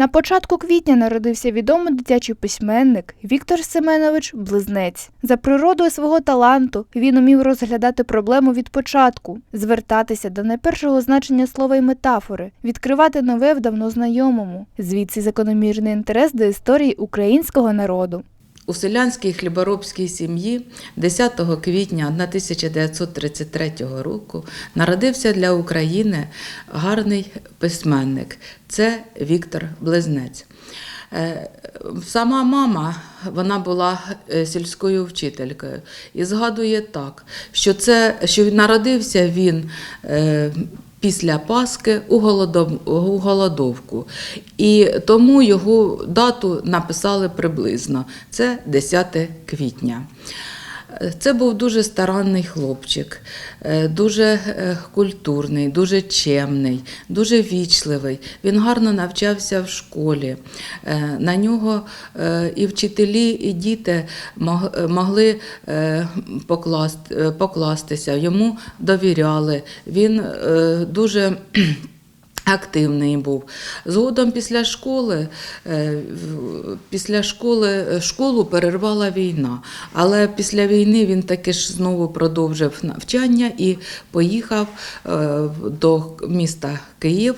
На початку квітня народився відомий дитячий письменник Віктор Семенович Близнець. За природою свого таланту він умів розглядати проблему від початку, звертатися до найпершого значення слова й метафори, відкривати нове в давно знайомому. Звідси закономірний інтерес до історії українського народу. У селянській хліборобській сім'ї 10 квітня 1933 року народився для України гарний письменник. Це Віктор Близнець. Е, Сама мама вона була е, сільською вчителькою і згадує так, що це що народився він е, після Пасхи у, голодов, у голодовку. І тому його дату написали приблизно. Це 10 квітня. Це був дуже старанний хлопчик, е, дуже е, культурний, дуже чемний, дуже вічливий. Він гарно навчався в школі. Е, На нього і вчителі, і діти могли покласти- покластися, йому довіряли. Він дуже Активний був. Згодом після школи, е, після школи е, школу перервала війна. Але після війни він таки ж знову продовжив навчання і поїхав е, до міста Київ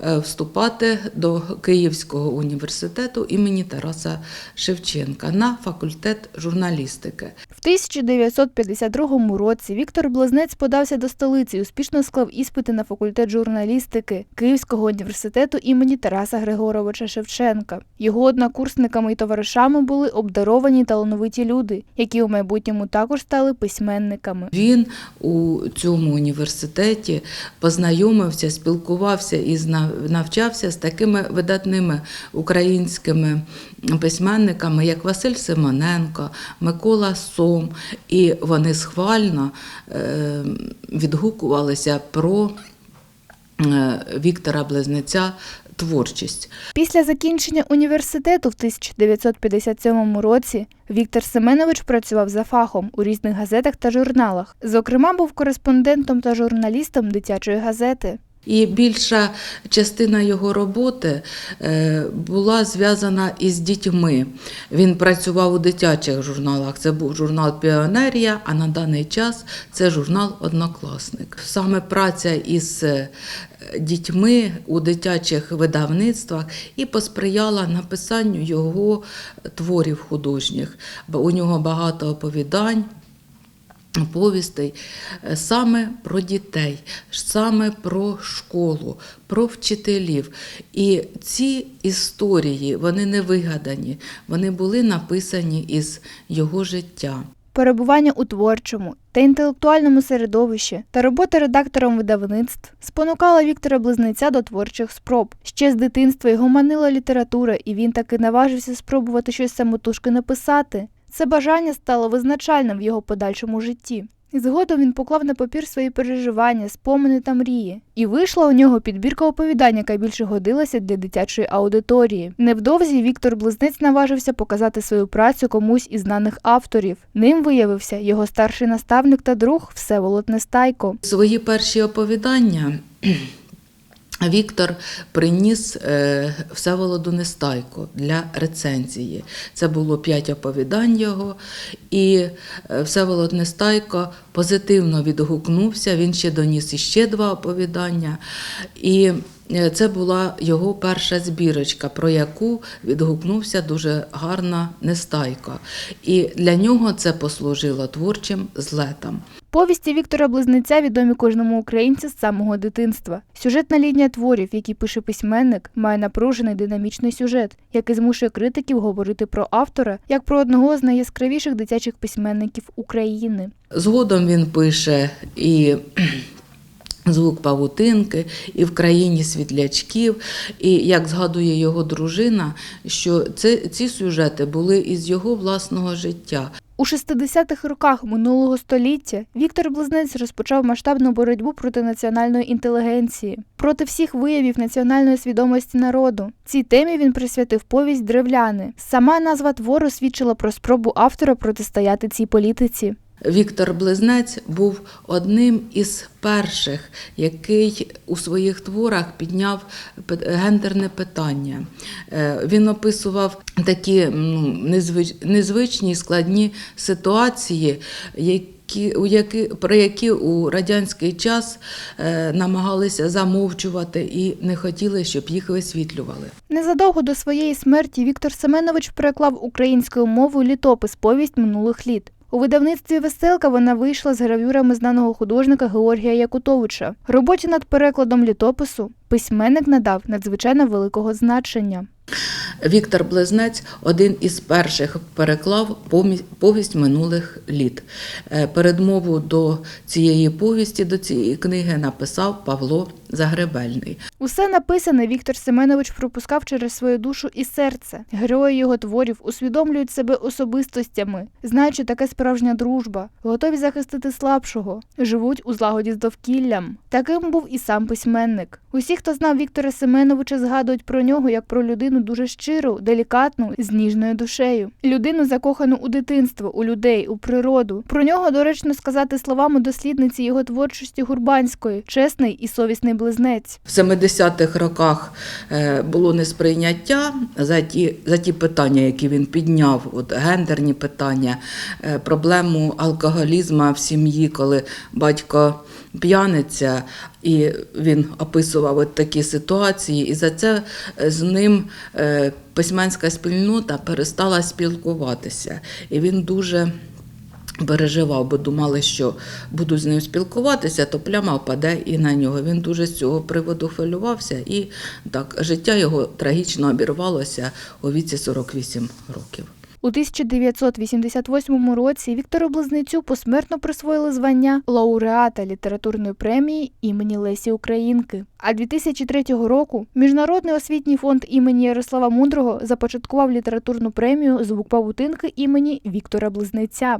вступати до Київського університету імені Тараса Шевченка на факультет журналістики. В 1952 році Віктор Близнець подався до столиці успішно склав іспити на факультет журналістики Київського університету імені Тараса Григоровича Шевченка. Його однокурсниками і товаришами були обдаровані талановиті люди, які у майбутньому також стали письменниками. Він у цьому університеті познайомився, спілкувався і навчався з такими видатними українськими письменниками, як Василь Симоненко, Микола Сом. І вони схвально е, відгукувалися про Віктора Близнеця творчість. Після закінчення університету в 1957 році Віктор Семенович працював за фахом у різних газетах та журналах. Зокрема, був кореспондентом та журналістом дитячої газети. І більша частина його роботи е, була зв'язана із дітьми. Він працював у дитячих журналах. Це був журнал Піонерія, а на даний час це журнал Однокласник. Саме праця із е, дітьми у дитячих видавництвах і посприяла написанню його творів художніх, бо у нього багато оповідань повістей е, саме про дітей, саме про школу, про вчителів. І ці історії вони не вигадані, вони були написані із його життя. Перебування у творчому та інтелектуальному середовищі та робота редактором видавництв спонукала Віктора Близнеця до творчих спроб. Ще з дитинства його манила література, і він таки наважився спробувати щось самотужки написати. Це бажання стало визначальним в його подальшому житті. Згодом він поклав на папір свої переживання, спомини та мрії. І вийшла у нього підбірка оповідань, яка більше годилася для дитячої аудиторії. Невдовзі Віктор Близнець наважився показати свою працю комусь із знаних авторів. Ним виявився його старший наставник та друг Всеволод Нестайко. Свої перші оповідання Віктор приніс е, Всеволоду Нестайко для рецензії. Це було п'ять оповідань його, і е, Всеволод Нестайко позитивно відгукнувся. Він ще доніс іще два оповідання. І це була його перша збірочка, про яку відгукнувся дуже гарно Нестайко. І для нього це послужило творчим злетом. Повісті Віктора Близнеця відомі кожному українцю з самого дитинства. Сюжетна лінія творів, які пише письменник, має напружений динамічний сюжет, який змушує критиків говорити про автора як про одного з найяскравіших дитячих письменників України. Згодом він пише і звук павутинки, і в країні світлячків. І як згадує його дружина, що це, ці сюжети були із його власного життя. У 60-х роках минулого століття Віктор Близнець розпочав масштабну боротьбу проти національної інтелігенції, проти всіх виявів національної свідомості народу. Цій темі він присвятив повість Древляни. Сама назва твору свідчила про спробу автора протистояти цій політиці. Віктор Близнець був одним із перших, який у своїх творах підняв гендерне питання. Е, Він описував такі ну, незвичні складні ситуації, які, у які, про які у радянський час е, намагалися замовчувати і не хотіли, щоб їх висвітлювали. Незадовго до своєї смерті Віктор Семенович переклав українською мовою літопис повість минулих літ. У видавництві Веселка вона вийшла з гравюрами знаного художника Георгія Якутовича. Роботі над перекладом літопису письменник надав надзвичайно великого значення. Віктор Близнець один із перших переклав повість минулих літ. Е, Передмову до цієї повісті, до цієї книги написав Павло Загребельний. Усе написане Віктор Семенович пропускав через свою душу і серце. Герої його творів усвідомлюють себе особистостями, знаючи таке справжня дружба, готові захистити слабшого, живуть у злагоді з довкіллям. Таким був і сам письменник. Усі, хто знав Віктора Семеновича, згадують про нього як про людину дуже щиру, делікатну, з ніжною душею. Людину закохану у дитинство, у людей, у природу. Про нього доречно сказати словами дослідниці його творчості Гурбанської, чесний і совісний близнець. В 70-х роках е, було несприйняття за ті, за ті питання, які він підняв, от гендерні питання, е, проблему алкоголізму в сім'ї, коли батько п'яниця, і він описував от такі ситуації, і за це е, з ним е, письменська спільнота перестала спілкуватися. І він дуже переживав, бо думали, що буду з ним спілкуватися, то пляма впаде і на нього. Він дуже з цього приводу хвилювався, і так життя його трагічно обірвалося у віці 48 років. У 1988 році Віктору Близнецю посмертно присвоїли звання лауреата літературної премії імені Лесі Українки. А 2003 року Міжнародний освітній фонд імені Ярослава Мудрого започаткував літературну премію Звук павутинки імені Віктора Близнеця.